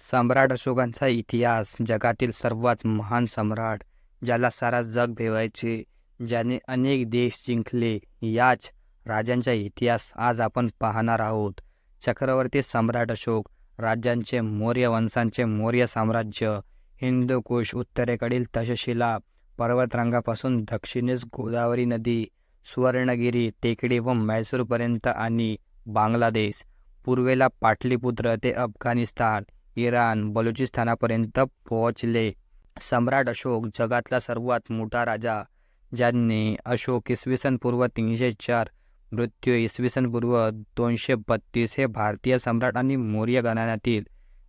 सम्राट अशोकांचा इतिहास जगातील सर्वात महान सम्राट ज्याला सारा जग भेवायचे ज्याने अनेक देश जिंकले याच राजांचा इतिहास आज आपण पाहणार आहोत. चक्रवर्ती सम्राट अशोक राज्यांचे मौर्य वंशांचे मौर्य साम्राज्य हिंदुकुश उत्तरेकडील तक्षशिला पर्वतरांगापासून दक्षिणेस गोदावरी नदी सुवर्णगिरी टेकडी व मैसूरपर्यंत आणि बांगलादेश पूर्वेला पाटलीपुत्र ते अफगाणिस्तान इराण बलुचिस्तानापर्यंत पोहोचले. सम्राट अशोक जगातला सर्वात मोठा राजा ज्यांनी अशोक इसवी सन पूर्व तीनशे चार मृत्यू इसवी सन पूर्व दोनशे बत्तीस हे भारतीय सम्राट आणि मौर्य घराण्यातील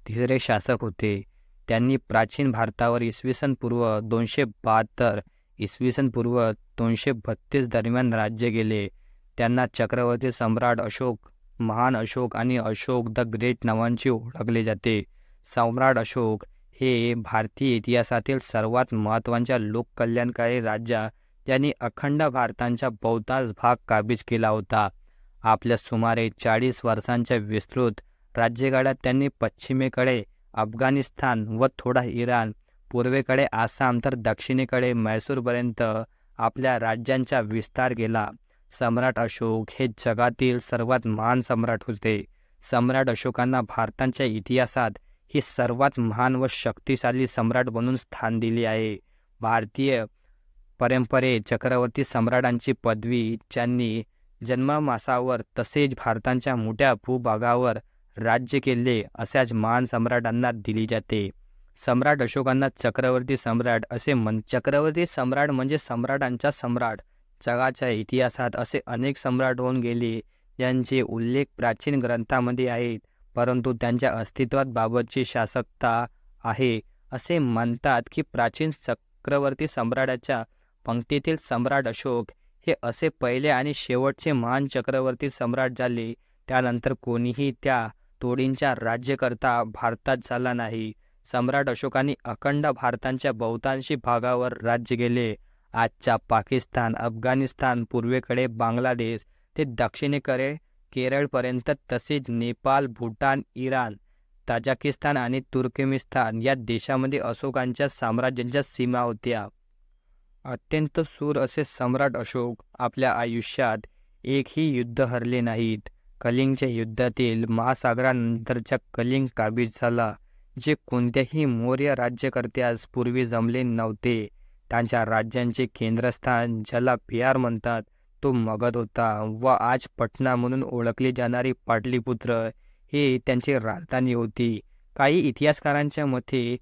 तिसरे शासक होते. त्यांनी प्राचीन भारतावर इसवी सन पूर्व दोनशे बहात्तर इसवी सन पूर्व दोनशे बत्तीस दरम्यान राज्य केले. त्यांना चक्रवर्ती सम्राट अशोक महान अशोक आणि अशोक द ग्रेट नावांची ओळखले जाते. सम्राट अशोक हे भारतीय इतिहासातील सर्वात महत्त्वाच्या लोककल्याणकारी राज्या. त्यांनी अखंड भारतांचा बहुतांश भाग काबीज केला होता. आपल्या सुमारे चाळीस वर्षांच्या विस्तृत राज्यगाड्यात त्यांनी पश्चिमेकडे अफगाणिस्तान व थोडा इराण पूर्वेकडे आसाम तर दक्षिणेकडे मैसूरपर्यंत आपल्या राज्यांचा विस्तार केला. सम्राट अशोक हे जगातील सर्वात महान सम्राट होते. सम्राट अशोकांना भारताच्या इतिहासात ही सर्वात महान व शक्तिशाली सम्राट बनून स्थान दिले आहे. भारतीय परंपरेत चक्रवर्ती सम्राटांची पदवी ज्यांनी जन्ममासावर तसेच भारताच्या मोठ्या भूभागावर राज्य केले अशाच महान सम्राटांना दिली जाते. सम्राट अशोकांना चक्रवर्ती सम्राट असे म्हण चक्रवर्ती सम्राट म्हणजे सम्राटांचा सम्राट. जगाच्या इतिहासात असे अनेक सम्राट होऊन गेले यांचे उल्लेख प्राचीन ग्रंथामध्ये आहेत. परंतु त्यांच्या अस्तित्वात बाबतची शासकता आहे असे म्हणतात की प्राचीन चक्रवर्ती सम्राटाच्या पंक्तीतील सम्राट अशोक हे असे पहिले आणि शेवटचे महान चक्रवर्ती सम्राट झाले. त्यानंतर कोणीही त्या तोडींचा राज्यकर्ता भारतात झाला नाही. सम्राट अशोकांनी अखंड भारतांच्या बहुतांशी भागावर राज्य केले. आजच्या पाकिस्तान अफगाणिस्तान पूर्वेकडे बांगलादेश ते दक्षिणेकडे केरळपर्यंत तसेच नेपाळ भूटान इराण ताजाकिस्तान आणि तुर्कमेनिस्तान या देशामध्ये अशोकांच्या साम्राज्यांच्या सीमा होत्या. अत्यंत सूर असे सम्राट अशोक आपल्या आयुष्यात एकही युद्ध हरले नाहीत. कलिंगच्या युद्धातील महासागरानंतरच्या कलिंग काबीज झाला जे कोणत्याही मौर्य राज्यकर्त्यास पूर्वी जमले नव्हते त्यांच्या राज्यांचे केंद्रस्थान ज्याला बिहार म्हणतात तो मगध होता व आज पटना म्हणून ओळखली जाणारी पाटलीपुत्र हे त्यांची राजधानी होती. काही इतिहासकारांच्या मते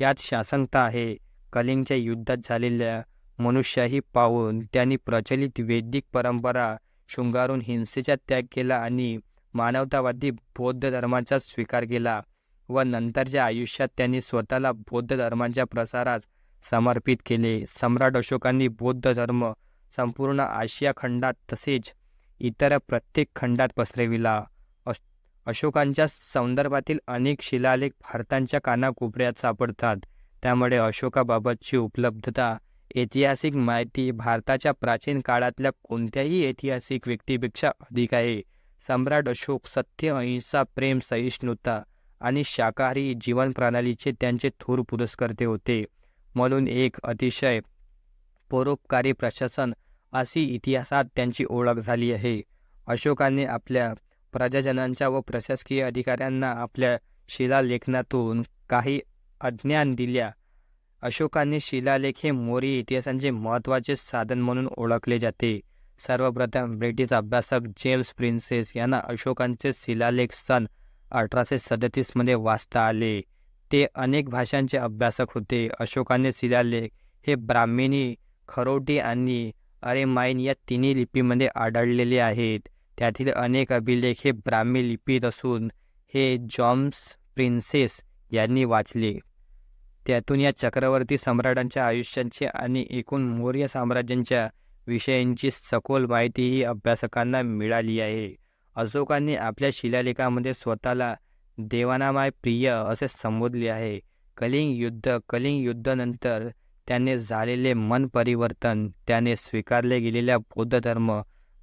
यात शासनता आहे. कलिंगच्या युद्धात झालेल्या मनुष्याही पाहून त्यांनी प्रचलित वैदिक परंपरा शृंगारून हिंसेचा त्याग केला आणि मानवतावादी बौद्ध धर्माचा स्वीकार केला व नंतरच्या आयुष्यात त्यांनी स्वतःला बौद्ध धर्माच्या प्रसारास समर्पित केले. सम्राट अशोकांनी बौद्ध धर्म संपूर्ण आशिया खंडात तसेच इतर प्रत्येक खंडात पसरविला. अशोकांच्या संदर्भातील अनेक शिलालेख भारतांच्या कानाकोपऱ्यात सापडतात. त्यामुळे अशोकाबाबतची उपलब्धता ऐतिहासिक माहिती भारताच्या प्राचीन काळातल्या कोणत्याही ऐतिहासिक व्यक्तीपेक्षा अधिक आहे. सम्राट अशोक सत्य अहिंसा प्रेम सहिष्णुता आणि शाकाहारी जीवन प्रणालीचे त्यांचे थोर पुरस्कर्ते होते. म्हणून एक अतिशय परोपकारी प्रशासन अशी इतिहासात त्यांची ओळख झाली आहे. अशोकाने आपल्या प्रजाजनांच्या व प्रशासकीय अधिकाऱ्यांना आपल्या शिलालेखनातून काही अज्ञान दिल्या. अशोकाने शिलालेख हे मोरी इतिहासांचे महत्त्वाचे साधन म्हणून ओळखले जाते. सर्वप्रथम ब्रिटिश अभ्यासक जेम्स प्रिन्सेस यांना अशोकांचे शिलालेख सन अठराशे सदतीसमध्ये वाचता आले. ते अनेक भाषांचे अभ्यासक होते. अशोकाने शिलालेख हे ब्राह्मिणी खरोटी आणि अरेमाईन या तिन्ही लिपीमध्ये आढळलेले आहेत. त्यातील अनेक अभिलेख हे ब्राह्मी लिपीत असून हे जॉम्स प्रिन्सेस यांनी वाचले. त्यातून या चक्रवर्ती सम्राटांच्या आयुष्याची आणि एकूण मौर्य साम्राज्यांच्या विषयांची सखोल माहितीही अभ्यासकांना मिळाली आहे. अशोकांनी आपल्या शिलालेखामध्ये स्वतःला देवानामाय प्रिय असे संबोधले आहे. कलिंग युद्ध कलिंग युद्धानंतर त्याने झालेले मन परिवर्तन त्याने स्वीकारले गेलेल्या बौद्ध धर्म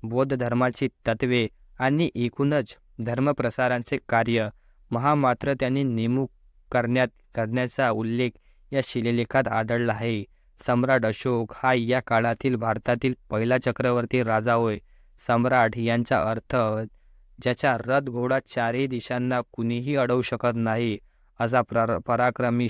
बौद्ध धर्माची तत्वे आणि एकूणच धर्मप्रसारांचे कार्य महामात्र त्यांनी नेमूक करण्यात करण्याचा उल्लेख या शिलेलेखात आढळला आहे. सम्राट अशोक हा या काळातील भारतातील पहिला चक्रवर्ती राजा होय. सम्राट यांचा अर्थ ज्याचा रथ घोडा चारही दिशांना कुणीही अडवू शकत नाही असा प्र पराक्रमी